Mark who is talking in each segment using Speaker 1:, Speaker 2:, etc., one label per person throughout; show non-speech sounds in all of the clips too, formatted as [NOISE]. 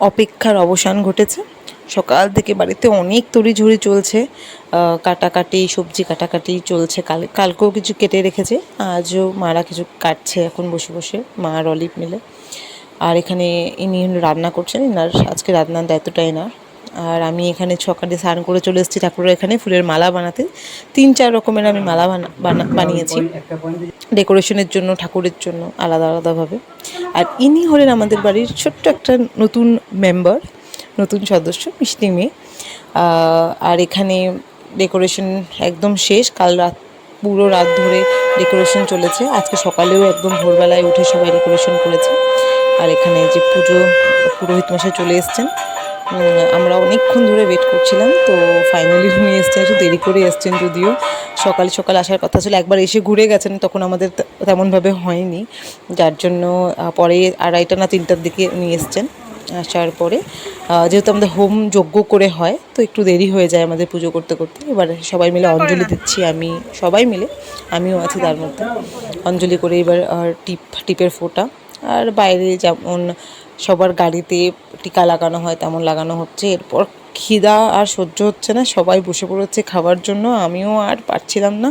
Speaker 1: অপেক্ষার অবসান ঘটেছে। সকাল থেকে বাড়িতে অনেক তড়িঝড়ি চলছে। কাটাকাটি, সবজি কাটাকাটি চলছে। কাল, কালকেও কিছু কেটে রেখেছে। আজও মারা কিছু কাটছে এখন বসে বসে, মা আর অলিভ মিলে। আর এখানে ইনি রান্না করছেন। এনার আজকে রান্নার দায়িত্বটা এনার। আর আমি এখানে সকালে স্নান করে চলে এসেছি। ঠাকুরের এখানে ফুলের মালা বানাতে। তিন চার রকমের আমি মালা বানা- বানা- বানিয়েছি। ডেকোরেশনের জন্য ঠাকুরের জন্য আলাদা আলাদাভাবে। আর ইনি হলেন আমাদের বাড়ির ছোট্ট একটা নতুন মেম্বার নতুন সদস্য মিষ্টি মেয়ে। আর এখানে ডেকোরেশন একদম শেষ। কাল রাত পুরো রাত ধরে ডেকোরেশন চলেছে। আজকে সকালেও একদম ভোরবেলায় উঠে সবাই ডেকোরেশন করেছে। আর এখানে যে পুজো পুরোহিত মশাই চলে এসছেন। আমরা অনেকক্ষণ ধরে ওয়েট করছিলাম তো ফাইনালি উনি এসছেন একটু দেরি করে এসছেন যদিও। সকাল সকাল আসার কথা ছিল একবার এসে ঘুরে গেছেন তখন আমাদের তেমনভাবে হয়নি। যার জন্য পরে আড়াইটা না তিনটার দিকে উনি এসছেন আসার পরে। যেহেতু আমাদের হোম যজ্ঞ করে হয় তো একটু দেরি হয়ে যায় আমাদের পুজো করতে করতে। এবার সবাই মিলে অঞ্জলি দিচ্ছি আমি সবাই মিলে। আমিও আছি তার মধ্যে। অঞ্জলি করে এবার টিপ টিপের ফোঁটা। আর বাইরে যেমন সবার গাড়িতে টিকা লাগানো হয় তেমন লাগানো হচ্ছে। এরপর খিদা আর সহ্য হচ্ছে না সবাই বসে পড়েছে খাবার জন্য আমিও আর পারছিলাম না।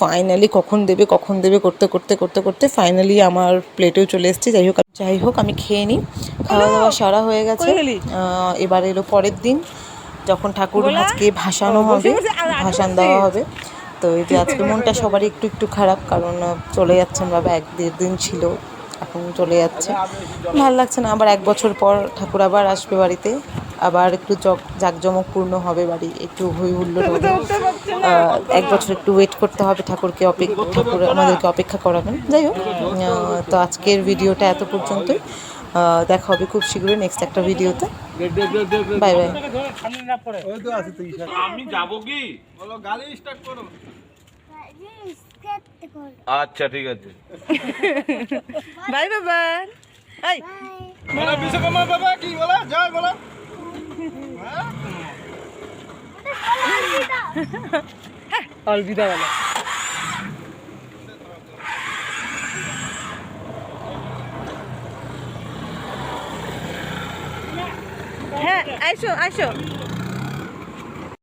Speaker 1: ফাইনালি কখন দেবে কখন দেবে করতে করতে করতে করতে ফাইনালি আমার প্লেটেও চলে এসেছে। যাই হোক যাই হোক আমি খেয়ে নিই। খাওয়া দাওয়া সারা হয়ে গেছে। এবার এলো পরের দিন যখন ঠাকুর আজকে ভাসানো হবে ভাসান দেওয়া হবে। তো এই যে আজকে মনটা সবারই একটু একটু খারাপ কারণ চলে যাচ্ছেন বাবা এক দেড় দিন ছিল। এখন চলে যাচ্ছে। ভালো লাগছে না আবার এক বছর পর ঠাকুর আবার আসবে বাড়িতে। আবার একটু জক জাঁকজমকপূর্ণ হবে বাড়ি একটু হই হুল্লোড় হবে। এক বছর একটু ওয়েট করতে হবে ঠাকুরকে অপেক্ষা ঠাকুর আমাদেরকে অপেক্ষা করাবেন। যাই হোক তো আজকের ভিডিওটা এত পর্যন্তই। দেখা হবে খুব শীঘ্রই নেক্সট একটা ভিডিওতে। বাই বাই
Speaker 2: আমি যাব কি?
Speaker 3: বলো গাড়ি স্টার্ট করো।
Speaker 2: আচ্ছা ঠিক আছে। [LAUGHS]
Speaker 4: বাই বাবা। এই।
Speaker 3: বলো বিশ্বকর্মা বাবা কি বলো? জয় বলো।
Speaker 4: অলবিদা বলো। হ্যাঁ আইসো আইসো।